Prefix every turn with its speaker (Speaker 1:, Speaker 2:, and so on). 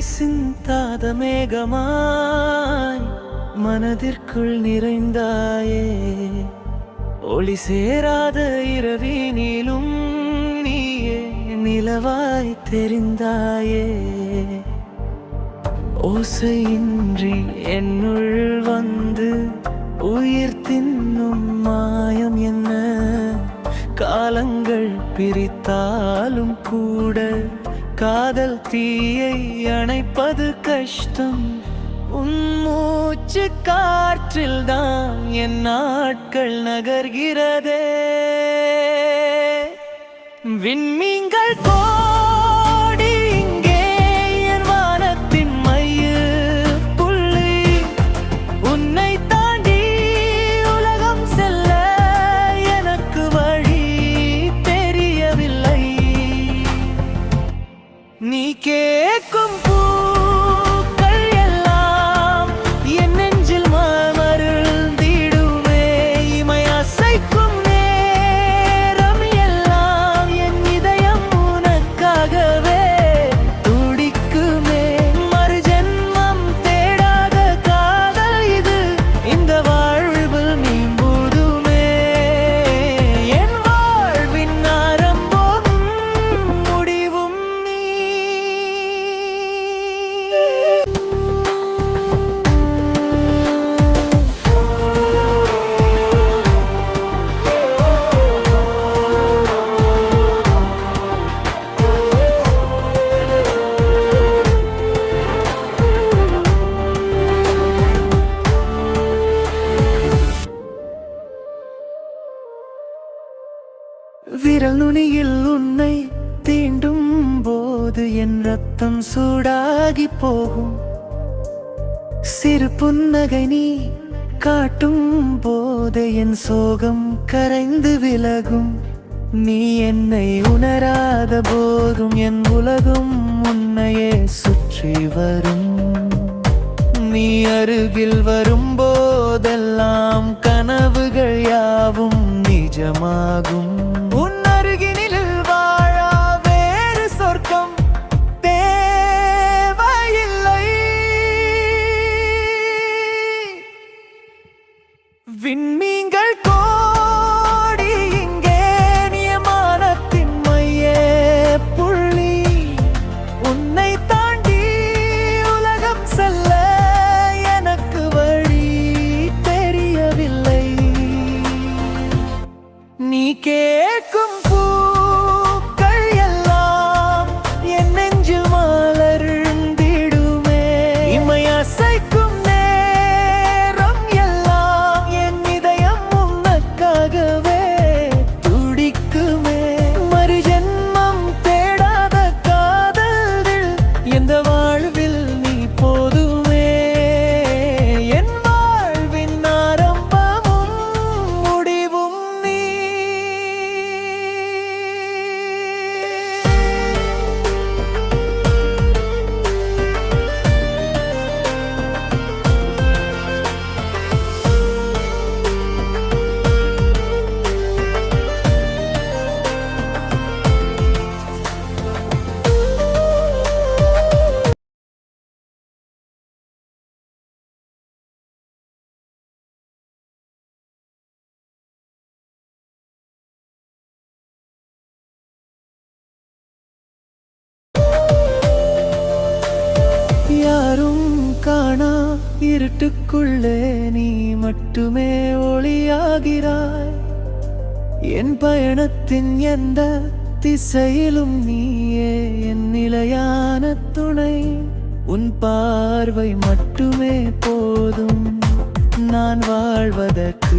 Speaker 1: சிந்தாத மேகமாய் மனதிற்குள் நிறைந்தாயே. ஒளி சேராத இரவினிலும் நீயே நிலவாய் தெரிந்தாயே. ஓசையின்றி என்னுள் வந்து உயிர் தின்னும் மாயம் என்ன? காலங்கள் பிரித்தாலும் கூட காதல் தீயை அணைப்பது கஷ்டம். உன் மூச்சு காற்றில் தான் என் நாட்கள் நகர்கிறதே. விண்மீங்கள் போ விரல் நுனியில் உன்னை தீண்டும் போது என் ரத்தம் சூடாகி போகும். சிறு புன்னகை நீ காட்டும் போது என் சோகம் கரைந்து விலகும். நீ என்னை உணராத போதும் என் உலகம் உன்னையே சுற்றி வரும். நீ அருகில் வரும்போதெல்லாம் கனவுகள் யாவும் நிஜமாகும். இருட்டுக்குள்ளே நீ மட்டுமே ஒளியாகிறாய். என் பயணத்தின் எந்த திசையிலும் நீயே என் நிலையான துணை. உன் பார்வை மட்டுமே போதும். நான் வாழ்வதற்கு